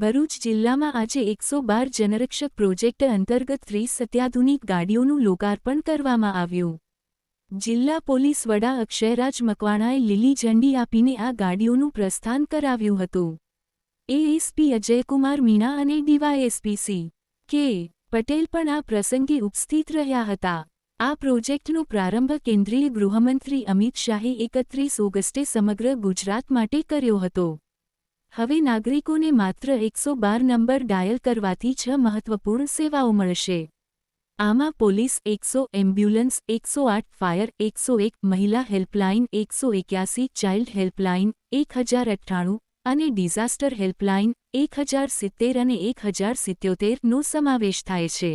ભરૂચ જિલ્લામાં આજે એકસો બાર જનરક્ષક પ્રોજેક્ટ અંતર્ગત ત્રીસ અત્યાધુનિક ગાડીઓનું લોકાર્પણ કરવામાં આવ્યું. જિલ્લા પોલીસ વડા અક્ષયરાજ મકવાણાએ લીલી ઝંડી આપીને આ ગાડીઓનું પ્રસ્થાન કરાવ્યું હતું. એએસપી અજયકુમાર મીણા અને ડીવાયએસપી સી કે પટેલ પણ આ પ્રસંગે ઉપસ્થિત રહ્યા હતા. આ પ્રોજેક્ટનો પ્રારંભ કેન્દ્રીય ગૃહમંત્રી અમિત શાહે એકત્રીસ ઓગસ્ટે સમગ્ર ગુજરાત માટે કર્યો હતો. હવે નાગરિકોને માત્ર એકસો બાર નંબર ડાયલ કરવાથી છ મહત્વપૂર્ણ સેવાઓ મળશે. આમાં પોલીસ એકસો, એમ્બ્યુલન્સ એકસો આઠ, ફાયર એકસો એક, મહિલા હેલ્પલાઇન એકસો એક્યાસી, ચાઇલ્ડ હેલ્પલાઇન એક હજાર અઠ્ઠાણું અને ડિઝાસ્ટર હેલ્પલાઇન એક હજાર સિત્તેર અને એક હજાર સિત્યોતેરનો સમાવેશ થાય છે.